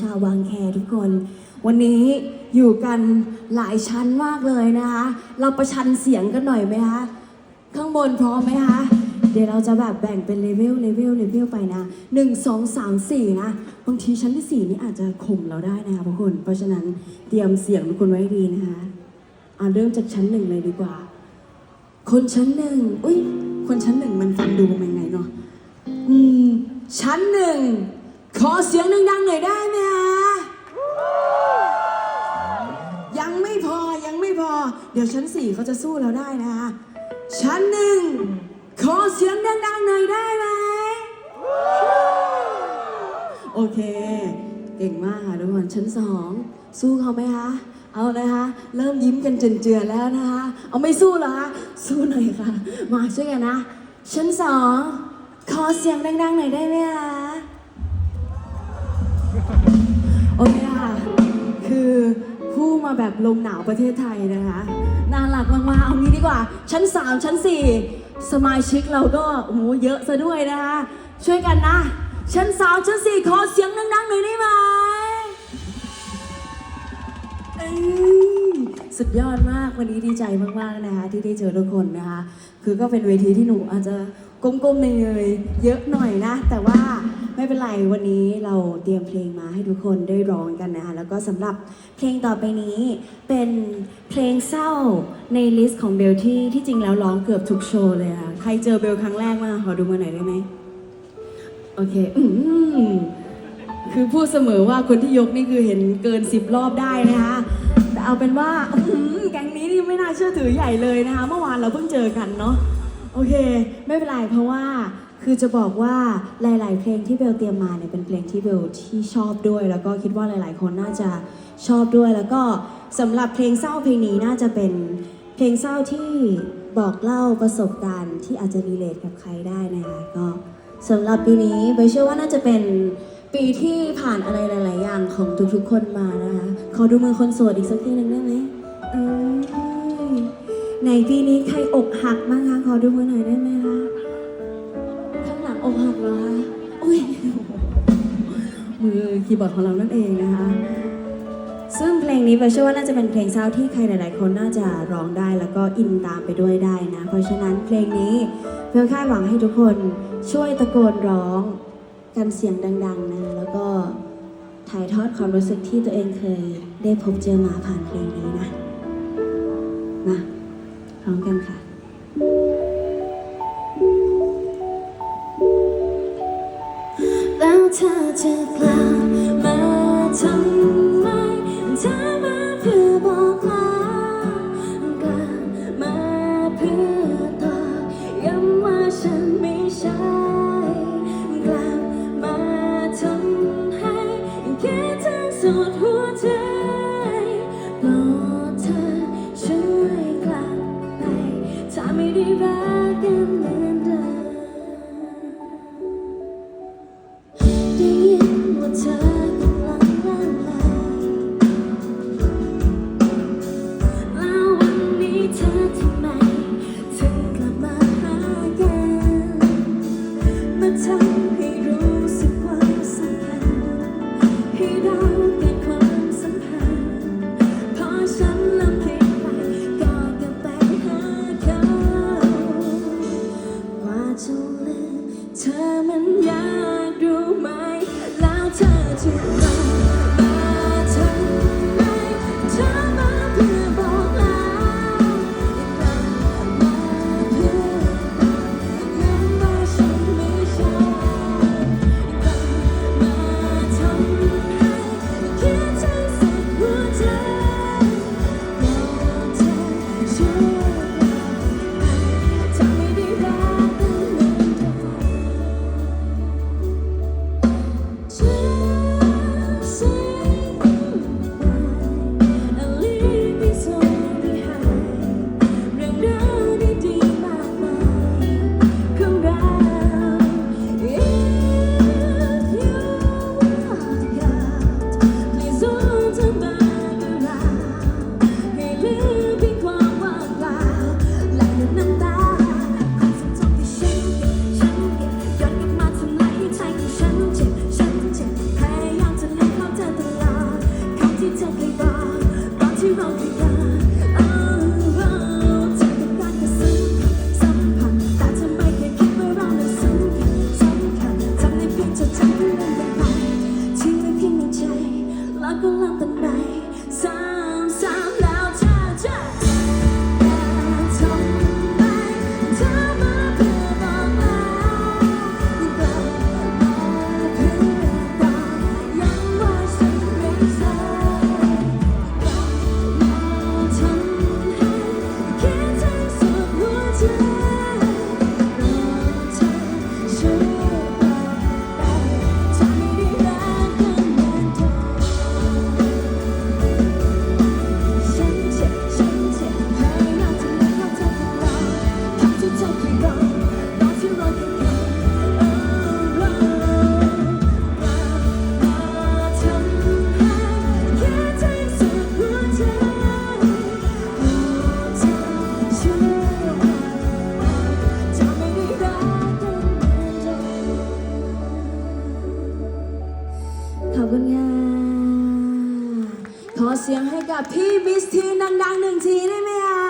ชาวบางแคทุกคน วันนี้อยู่กันหลายชั้นมากเลยนะคะ เราประชันเสียงกันหน่อยไหมคะข้างบนพร้อมไหมคะ เดี๋ยวเราจะแบบแบ่งเป็นเลเวลเลเวลเลเวลไปนะ1 2 3 4นะบางทีชั้นที่4นี่อาจจะข่มเราได้นะคะทุกคน เพราะฉะนั้นเตรียมเสียงทุกคนไว้ดีนะคะอ่าเริ่มจากชั้นหนึ่งเลยดีกว่า คนชั้นหนึ่งอุ้ยคนชั้นหนึ่งมันฟังดูเป็นไงเนาะอืมชั้นหนึ่ง ขอเสียงดังๆหน่อยได้ไหมคะยังไม่พอยังไม่พอ เดี๋ยวชั้นสี่เขาจะสู้เราได้นะคะชั้นหนึ่งขอเสียงดังๆหน่อยได้ไหมโอเค เก่งมากค่ะทุกคนชั้นสองสู้เขาไหมคะเอาเลยคะเริ่มยิ้มกันเจือนๆแล้วนะคะ เอาไม่สู้เหรอคะสู้หน่อยค่ะ มาช่วยกันนะ ชั้นสองขอเสียงดังๆหน่อยได้ไหมคะ โอเคค่ะ คือผู้มาแบบลมหนาวประเทศไทยนะคะ น่ารักมากๆเอางี้ดีกว่า ชั้น 3 ชั้น 4 สมาชิกเราก็โอ้โหเยอะซะด้วยนะคะ ช่วยกันนะ ชั้น 3 ชั้น 4 ขอเสียงดังๆหน่อยได้ไหมสุดยอดมากวันนี้ดีใจมากๆนะคะ ที่ได้เจอทุกคนนะคะ คือก็เป็นเวทีที่หนูอาจจะก้มๆเงยๆเยอะหน่อยนะ แต่ว่า ไม่เป็นไรวันนี้เราเตรียมเพลงมาให้ทุกคนได้ร้องกันนะคะแล้วก็สำหรับเพลงต่อไปนี้เป็นเพลงเศร้าในลิสต์ของเบลที่ที่จริงแล้วร้องเกือบทุกโชว์เลยค่ะใครเจอเบลครั้งแรกมาขอดูมาหน่อยได้ไหมโอเคอืมคือพูดเสมอว่าคนที่ยกนี่คือเห็นเกินสิบรอบได้นะคะแต่เอาเป็นว่าแก๊งนี้นี่ไม่น่าเชื่อถือใหญ่เลยนะคะ เมื่อวานเราเพิ่งเจอกันเนาะโอเค ไม่เป็นไรเพราะว่า คือจะบอกว่าหลาย ๆ เพลงที่เบลเตรียมมาเนี่ยเป็นเพลงที่เบลที่ชอบด้วย แล้วก็คิดว่าหลาย ๆ คนน่าจะชอบด้วย แล้วก็สำหรับเพลงเศร้าเพลงนี้น่าจะเป็นเพลงเศร้าที่บอกเล่าประสบการณ์ที่อาจจะรีเลทกับใครได้นะคะก็สำหรับปีนี้เบลเชื่อว่าน่าจะเป็นปีที่ผ่านอะไรหลาย ๆ อย่างของทุก ๆ คนมานะคะขอดูมือคนโสดอีกสักทีหนึ่งได้ไหมในปีนี้ใครอกหักบ้างคะขอดูมือหน่อยได้ไหมคะ อกหักเหรอคะอุ้ยมือคีย์บอร์ดของเรานั่นเองนะคะ ซึ่งเพลงนี้เบลเชื่อว่าน่าจะเป็นเพลงเศร้าที่ใครหลาย ๆ คนน่าจะร้องได้แล้วก็อินตามไปด้วยได้นะ เพราะฉะนั้นเพลงนี้เพื่อคาดหวังให้ทุกคนช่วยตะโกนร้องกันเสียงดัง ๆ นะ แล้วก็ถ่ายทอดความรู้สึกที่ตัวเองเคยได้พบเจอมาผ่านเพลงนี้นะ มาพร้องกันค่ะ เธอจะกลับ Thank you. เสียงให้กับพี่บิสทีนดังๆหนึ่งทีได้ไหมคะ